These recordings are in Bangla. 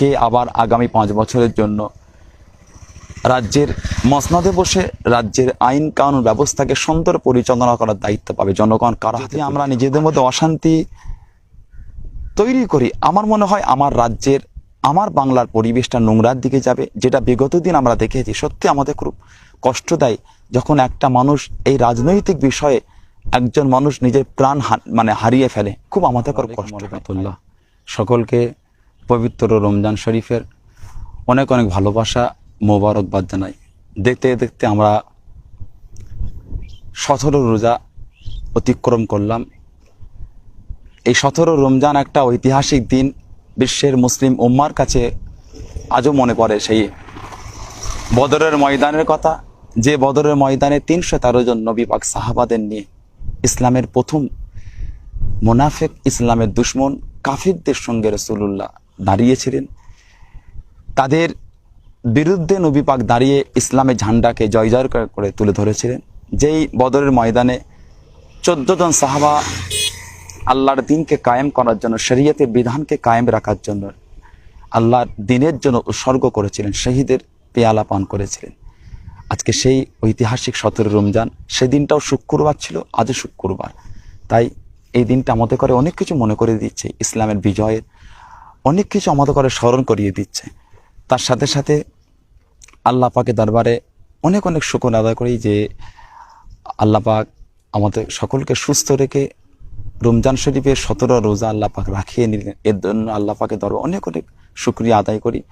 কে আবার আগামী পাঁচ বছরের জন্য রাজ্যের মসনদে বসে রাজ্যের আইন কানুন ব্যবস্থাকে সুন্দর পরিচালনা করার দায়িত্ব পাবে জনগণ। কারা হাতে আমরা নিজেদের মধ্যে অশান্তি তৈরি করি আমার মনে হয় আমার রাজ্যের আমার বাংলার পরিবেশটা নোংরার দিকে যাবে যেটা বিগত দিন আমরা দেখেছি। সত্যি আমাদের খুব কষ্ট দেয় যখন একটা মানুষ এই রাজনৈতিক বিষয়ে একজন মানুষ নিজের প্রাণ মানে হারিয়ে ফেলে। খুব আমাদের খুব কষ্ট সকলকে পবিত্র রমজান শরীফের অনেক অনেক ভালোবাসা মোবারকবাদ জানাই দেখতে দেখতে আমরা সতেরো রোজা অতিক্রম করলাম। এই সতেরো রমজান একটা ঐতিহাসিক দিন। বিশ্বের মুসলিম উম্মার কাছে আজও মনে পড়ে সেই বদরের ময়দানের কথা। যে বদরের ময়দানে তিনশো তেরো জন নবী পাক সাহাবাদের নিয়ে ইসলামের প্রথম মোনাফেক, ইসলামের দুশ্মন কাফিরদের সঙ্গে রসুল্লাহ দাঁড়িয়েছিলেন। তাদের বিরুদ্ধে নবী পাক দাঁড়িয়ে ইসলামের ঝান্ডাকে জয় জয় করে- তুলে ধরেছিলেন। যেই বদরের ময়দানে জন সাহাবা আল্লাহর দিনকে কায়েম করার জন্য, শরীয়তের বিধানকে কায়েম রাখার জন্য আল্লাহর দিনের জন্য উৎসর্গ করেছিলেন, শহীদের পেয়ালা পান করেছিলেন। আজকে সেই ঐতিহাসিক সতেরো রমজান, সেদিনটাও শুক্রবার ছিল, আজও শুক্রবার। তাই এই দিনটা আমাদের করে অনেক কিছু মনে করে দিচ্ছে, ইসলামের বিজয়ের অনেক কিছু আমাদের করে স্মরণ করিয়ে দিচ্ছে। তার সাথে সাথে আল্লাহ পাকের দরবারে অনেক অনেক শুকর আদায় করি যে আল্লাহ পাক আমাদের সকলকে সুস্থ রেখে রমজান শরীফের সতেরো রোজা আল্লাহ পাক রাখিয়ে নিলেন। এর জন্য আল্লাহ পাকের দরবার অনেক অনেক শুক্রিয়া আদায় করি।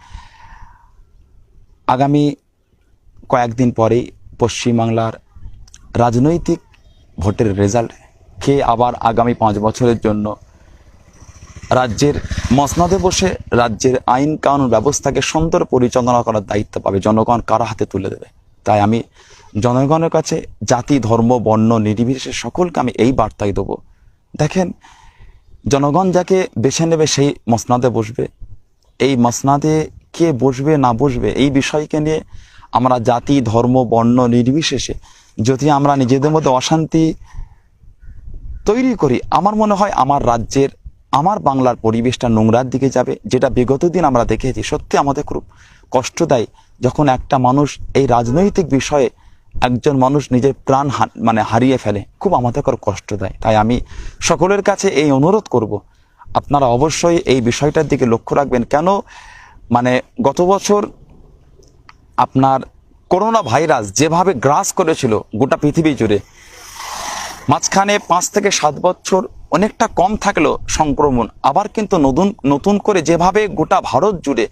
আগামী কয়েকদিন পরেই পশ্চিমবাংলার রাজনৈতিক ভোটের রেজাল্ট কে আবার আগামী পাঁচ বছরের জন্য রাজ্যের মসনদে বসে রাজ্যের আইন কানুন ব্যবস্থাকে সুন্দর পরিচালনা করার দায়িত্ব পাবে জনগণ কারা হাতে তুলে দেবে? তাই আমি জনগণের কাছে জাতি, ধর্ম, বর্ণ, নির্বিশেষে সকলকে আমি এই বার্তাই দেবো। দেখেন, জনগণ যাকে বেছে নেবে সেই মসনাদে বসবে। এই মসনাদে কে বসবে, না বসবে, এই বিষয়কে নিয়ে আমরা জাতি, ধর্ম, বর্ণ, নির্বিশেষে যদি আমরা নিজেদের মধ্যে অশান্তি তৈরি করি, আমার মনে হয় আমার রাজ্যের আমার বাংলার পরিবেশটা নোংরার দিকে যাবে, যেটা বিগত দিন আমরা দেখেছি, সত্যি আমাদের খুব কষ্ট দেয় যখন একটা মানুষ এই রাজনৈতিক বিষয়ে একজন মানুষ নিজের প্রাণ মানে হারিয়ে ফেলে, খুব আমাদের কষ্ট দেয়। তাই আমি সকলের কাছে এই অনুরোধ করব, আপনারা অবশ্যই এই বিষয়টার দিকে লক্ষ্য রাখবেন। কেন? মানে গত বছর আপনার করোনা ভাইরাস যেভাবে গ্রাস করেছিল গোটা পৃথিবী জুড়ে, মাঝখানে পাঁচ থেকে সাত বছর অনেকটা কম থাকলেও সংক্রমণ। আবার কিন্তু নতুন নতুন করে যেভাবে গোটা ভারত জুড়ে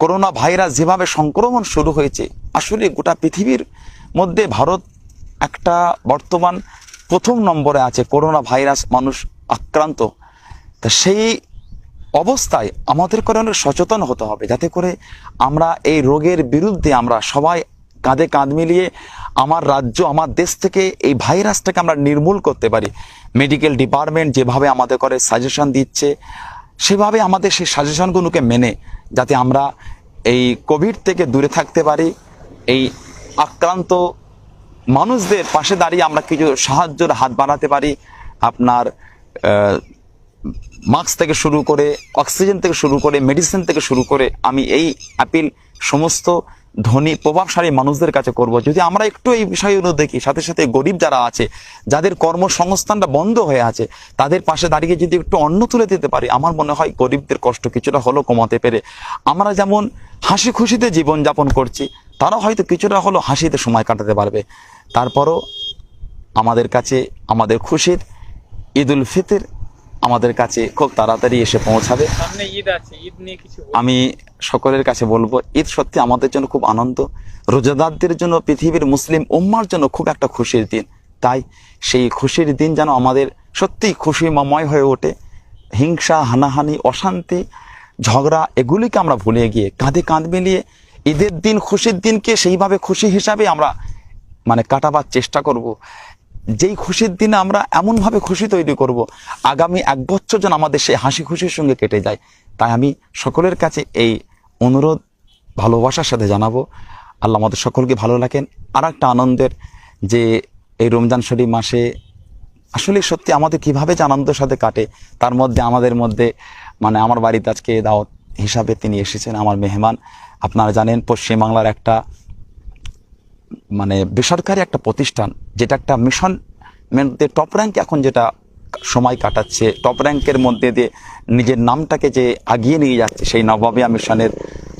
করোনা ভাইরাস যেভাবে সংক্রমণ শুরু হয়েছে, আসলে গোটা পৃথিবীর মধ্যে ভারত একটা বর্তমান প্রথম নম্বরে আছে করোনা ভাইরাস মানুষ আক্রান্ত। তা সেই অবস্থায় আমাদের করে অনেক সচেতন হতে হবে, যাতে করে আমরা এই রোগের বিরুদ্ধে আমরা সবাই কাঁধে কাঁধ মিলিয়ে আমার রাজ্য, আমার দেশ থেকে এই ভাইরাসটাকে আমরা নির্মূল করতে পারি। মেডিকেল ডিপার্টমেন্ট যেভাবে আমাদের করে সাজেশন দিচ্ছে, সেভাবে আমাদের সেই সাজেশনগুলোকে মেনে যাতে আমরা এই কোভিড থেকে দূরে থাকতে পারি, এই আক্রান্ত মানুষদের পাশে দাঁড়িয়ে আমরা কিছু সাহায্যের হাত বাড়াতে পারি। আপনার মাস্ক থেকে শুরু করে, অক্সিজেন থেকে শুরু করে, মেডিসিন থেকে শুরু করে আমি এই অ্যাপিল সমস্ত ধনী, প্রভাবশালী মানুষদের কাছে করব। যদি আমরা একটু এই বিষয়গুলো দেখি, সাথে সাথে গরিব যারা আছে, যাদের কর্মসংস্থানটা বন্ধ হয়ে আছে, তাদের পাশে দাঁড়িয়ে যদি একটু অন্ন তুলে দিতে পারি, আমার মনে হয় গরিবদের কষ্ট কিছুটা হলেও কমাতে পেরে। আমরা যেমন হাসি খুশিতে জীবনযাপন করছি, তারা হয়তো কিছুটা হলেও হাসিতে সময় কাটাতে পারবে। তারপরও আমাদের কাছে, আমাদের খুশির ঈদ উল ফিতর আমাদের কাছে খুব তাড়াতাড়ি এসে পৌঁছাবে। আমি সকলের কাছে বলব ঈদ সত্যি আমাদের জন্য খুব আনন্দ। রোজাদারদের জন্য পৃথিবীর মুসলিম উম্মার জন্য খুব একটা খুশির দিন। তাই সেই খুশির দিন যেন আমাদের সত্যি খুশিময় হয়ে ওঠে। হিংসা হানাহানি অশান্তি ঝগড়া এগুলিকে আমরা ভুলে গিয়ে কাঁধে কাঁধ মিলিয়ে ঈদের দিন খুশির দিনকে সেইভাবে খুশি হিসাবে আমরা মানে কাটাবার চেষ্টা করব। যেই খুশির দিনে আমরা এমনভাবে খুশি তৈরি করব, আগামী এক বছর যেন আমাদের সেই হাসি খুশির সঙ্গে কেটে যায়। তাই আমি সকলের কাছে এই অনুরোধ, ভালোবাসার সাথে জানাব। আল্লাহ আমাদের সকলকে ভালো রাখেন। আর একটা আনন্দের যে এই রমজান শরীফ মাসে আসলে সত্যি আমাদের কীভাবে যে আনন্দের সাথে কাটে, তার মধ্যে আমাদের মধ্যে মানে আমার বাড়িতে আজকে দাওয়াত হিসাবে তিনি এসেছেন, আমার মেহমান। আপনারা জানেন পশ্চিমবাংলার একটা মানে বেসরকারি একটা প্রতিষ্ঠান যেটা একটা মিশন মধ্যে টপ র্যাঙ্ক এখন যেটা সময় কাটাচ্ছে টপ র্যাঙ্কের মধ্যে দিয়ে নিজের নামটাকে যে আগিয়ে নিয়ে যাচ্ছে সেই নবাবিয়া মিশনের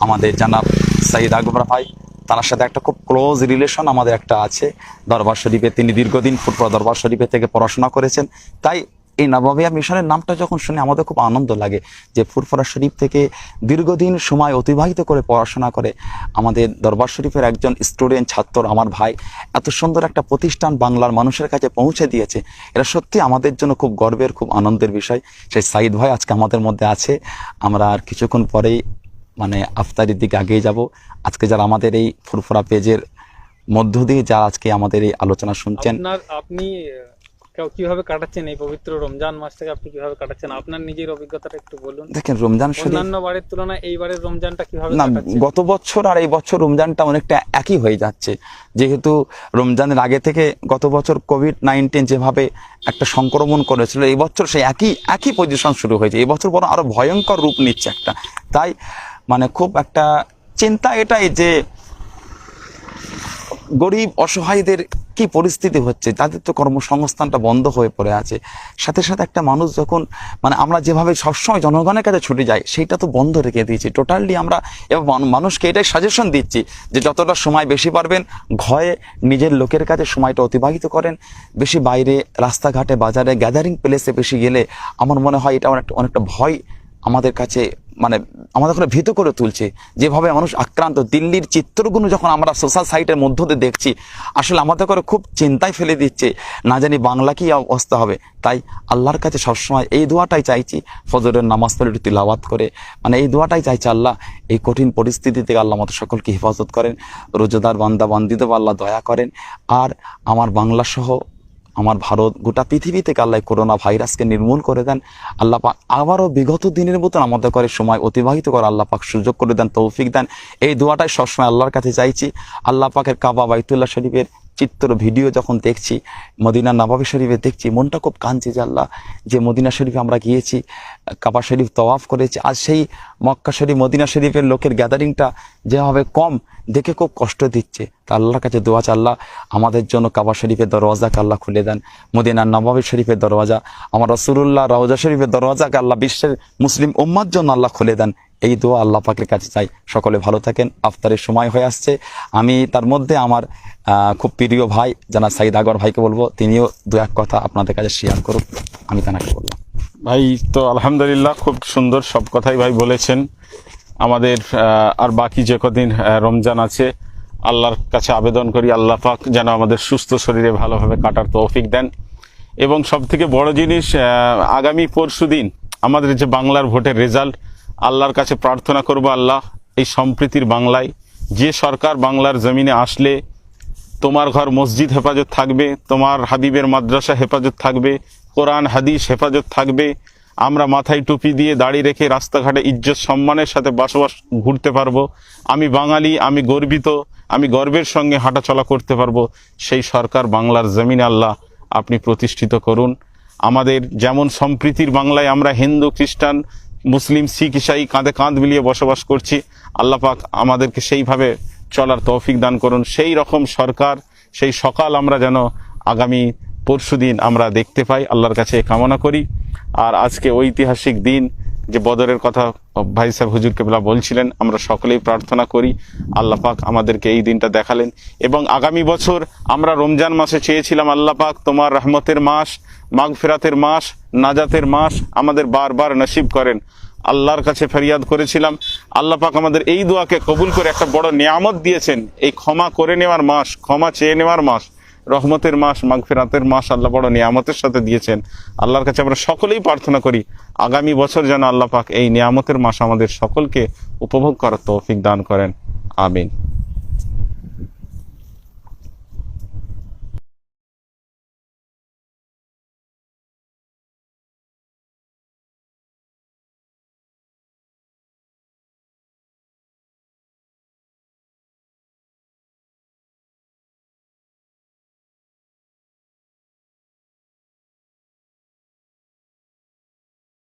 আমাদের জানাব সাইদ আকবর ভাই। তার সাথে একটা খুব ক্লোজ রিলেশন আমাদের একটা আছে। দরবার শরীফে তিনি দীর্ঘদিন ফুটবল দরবার শরীফে থেকে পড়াশোনা করেছেন। তাই এই নবাবিয়া মিশনের নামটা যখন শুনে আমাদের খুব আনন্দ লাগে যে ফুরফরা শরীফ থেকে দীর্ঘদিন সময় অতিবাহিত করে পড়াশোনা করে আমাদের দরবার শরীফের একজন স্টুডেন্ট ছাত্র আমার ভাই এত সুন্দর একটা প্রতিষ্ঠান বাংলার মানুষের কাছে পৌঁছে দিয়েছে। এটা সত্যি আমাদের জন্য খুব গর্বের, খুব আনন্দের বিষয়। সেই সাইদ ভাই আজকে আমাদের মধ্যে আছে। আমরা আর কিছুক্ষণ পরেই মানে আফতারির দিকে আগিয়ে যাব। আজকে যারা আমাদের এই ফুরফুরা পেজের মধ্য দিয়ে যারা আজকে আমাদের এই আলোচনা শুনছেন আপনি কীভাবে কাটাচ্ছেন এই পবিত্র রমজান মাসটাকে আপনি কীভাবে কাটাচ্ছেন? আপনার নিজের অভিজ্ঞতাটা একটু বলুন। দেখেন রমজান অন্যান্য বারের তুলনায় এইবারের রমজানটা কীভাবে না গত বছর আর এই বছর রমজানটা অনেকটা একই হয়ে যাচ্ছে। যেহেতু রমজানের আগে থেকে গত বছর কোভিড নাইন্টিন যেভাবে একটা সংক্রমণ করেছিল এই বছর সেই একই একই পজিশন শুরু হয়েছে। এই বছর বরং আরও ভয়ঙ্কর রূপ নিচ্ছে একটা। তাই মানে খুব একটা চিন্তা এটাই যে গরিব অসহায়দের কি পরিস্থিতি হচ্ছে? তাদের তো কর্মসংস্থানটা বন্ধ হয়ে পড়ে আছে। সাথে সাথে একটা মানুষ যখন মানে আমরা যেভাবে সবসময় জনগণের কাছে ছুটে যাই, সেইটা তো বন্ধ রেখে দিয়েছি। টোটালি আমরা এবং মানুষকে এটাই সাজেশন দিচ্ছি যে যতটা সময় বেশি পারবেন, ঘরে নিজের লোকের কাছে সময়টা অতিবাহিত করেন। বেশি বাইরে, রাস্তাঘাটে, বাজারে গ্যাদারিং প্লেসে বেশি গেলে আমার মনে হয় এটা অনেকটা অনেকটা ভয় আমাদের কাছে মানে আমাদের করে ভীত করে তুলছে। যেভাবে মানুষ আক্রান্ত, দিল্লির চিত্রগুলো যখন আমরা সোশ্যাল সাইটের মধ্য দিয়ে দেখছি, আসলে আমাদের করে খুব চিন্তায় ফেলে দিচ্ছে, না জানি বাংলা কি অবস্থা হবে। তাই আল্লাহর কাছে সবসময় এই দোয়াটাই চাইছি, ফজরের নামাজ পড়ে তিলাওয়াত করে। মানে এই দোয়াটাই চাইছি আল্লাহ, এই কঠিন পরিস্থিতি থেকে আল্লাহ আমাদের সকলকে হেফাজত করেন, রোজাদার বান্দা বান্দিদেব আল্লাহ দয়া করেন। আর আমার বাংলা সহ আমার ভারত, গোটা পৃথিবী থেকে আল্লাহ করোনা ভাইরাসকে নির্মূল করে দেন, আল্লাহ পাক আবারও বিগত দিনের মতন আমাদের করে সময় অতিবাহিত করে আল্লাহ পাক সুযোগ করে দেন, তৌফিক দেন। এই দোয়াটাই সবসময় আল্লাহর কাছে চাইছি। আল্লাহ পাকের কাবা বাইতুল্লাহ শরীফের চিত্র ভিডিও যখন দেখছি মদিনা নবাবী শরীফে দেখছি মনটা খুব কাঁদছে যে আল্লাহ যে মদিনা শরীফে আমরা গিয়েছি কাবা শরীফ তওয়াফ করেছি আর সেই মক্কা শরীফ মদিনা শরীফের লোকের গ্যাদারিংটা যেভাবে কম দেখে খুব কষ্ট দিচ্ছে। তা আল্লাহর কাছে দোয়া চাই, আল্লাহ আমাদের জন্য কাবা শরীফের দরওয়াজাকে আল্লাহ খুলে দেন। মদিনার নবাবী শরীফের দরওয়াজা আমার রসুল্লাহ রওজা শরীফের দরওয়াজাকে আল্লাহ বিশ্বের মুসলিম উম্মার জন্য আল্লাহ খুলে দেন। এই দোয়া আল্লাহ পাকের কাছে চাই। সকলে ভালো থাকেন, আফতারের সময় হয়ে আসছে। আমি তার মধ্যে আমার খুব প্রিয় ভাই জানা সাইদ আগর ভাইকে বলব, তিনিও দু এক কথা আপনাদের কাছে শেয়ার করুক, আমি তাকে বললাম। ভাই, তো আলহামদুলিল্লাহ খুব সুন্দর সব কথাই ভাই বলেছেন। আমাদের আর বাকি যে কদিন রমজান আছে, আল্লাহর কাছে আবেদন করি, আল্লাহ পাক যেন আমাদের সুস্থ শরীরে ভালোভাবে কাটার তৌফিক দেন। এবং সব থেকে বড় জিনিস আগামী পরশু দিন আমাদের যে বাংলার ভোটের রেজাল্ট আল্লাহর কাছে প্রার্থনা করব আল্লাহ, এই সম্প্রীতির বাংলায় যে সরকার বাংলার জমিনে আসলে তোমার ঘর মসজিদ হেফাজত থাকবে, তোমার হাবিবের মাদ্রাসা হেফাজত থাকবে, কোরআন, হাদিস হেফাজত থাকবে, আমরা মাথায় টুপি দিয়ে দাড়ি রেখে রাস্তাঘাটে ইজ্জত, সম্মানের সাথে বসবাস ঘুরতে পারব, আমি বাঙালি, আমি গর্বিত, আমি গর্বের সঙ্গে হাঁটাচলা করতে পারব, সেই সরকার বাংলার জমিন আল্লাহ আপনি প্রতিষ্ঠিত করুন। আমাদের যেমন সম্প্রীতির বাংলায় আমরা হিন্দু, খ্রিস্টান মুসলিম, শিখ, ইসাই কাঁধে কাঁধ মিলিয়ে বসবাস করছি। আল্লাহ পাক আমাদেরকে সেইভাবে চলার তৌফিক দান করুন। সেই রকম সরকার, সেই সকাল আমরা যেন আগামী পরশুদিন আমরা দেখতে পাই। আল্লাহর কাছে কামনা করি। আর আজকে ঐতিহাসিক দিন যে বদরের কথা ভাই সাহেব হুজুর কেবলা বলছিলেন, আমরা সকলেই প্রার্থনা করি, আল্লাহ পাক আমাদেরকে এই দিনটা দেখালেন। এবং আগামী বছর আমরা রমজান মাসে চেয়েছিলাম, আল্লাহ পাক তোমার রহমতের মাস মাঘ ফেরাতের মাস, নাজাতের মাস আমাদের বারবার নসিব করেন। আল্লাহর কাছে ফেরিয়াদ করেছিলাম। আল্লাহ পাক আমাদের এই দোয়াকে কবুল করে একটা বড় নিয়ামত দিয়েছেন। এই ক্ষমা করে নেওয়ার মাস, ক্ষমা চেয়ে নেওয়ার মাস রহমতের মাস, মাগফিরাতের মাস আল্লাহ বড় নিয়ামতের সাথে দিয়েছেন। আল্লাহর কাছে আমরা সকলেই প্রার্থনা করি, আগামী বছর যেন আল্লাহ পাক এই নিয়ামতের মাস আমাদের সকলকে উপভোগ করার তৌফিক দান করেন। আমিন।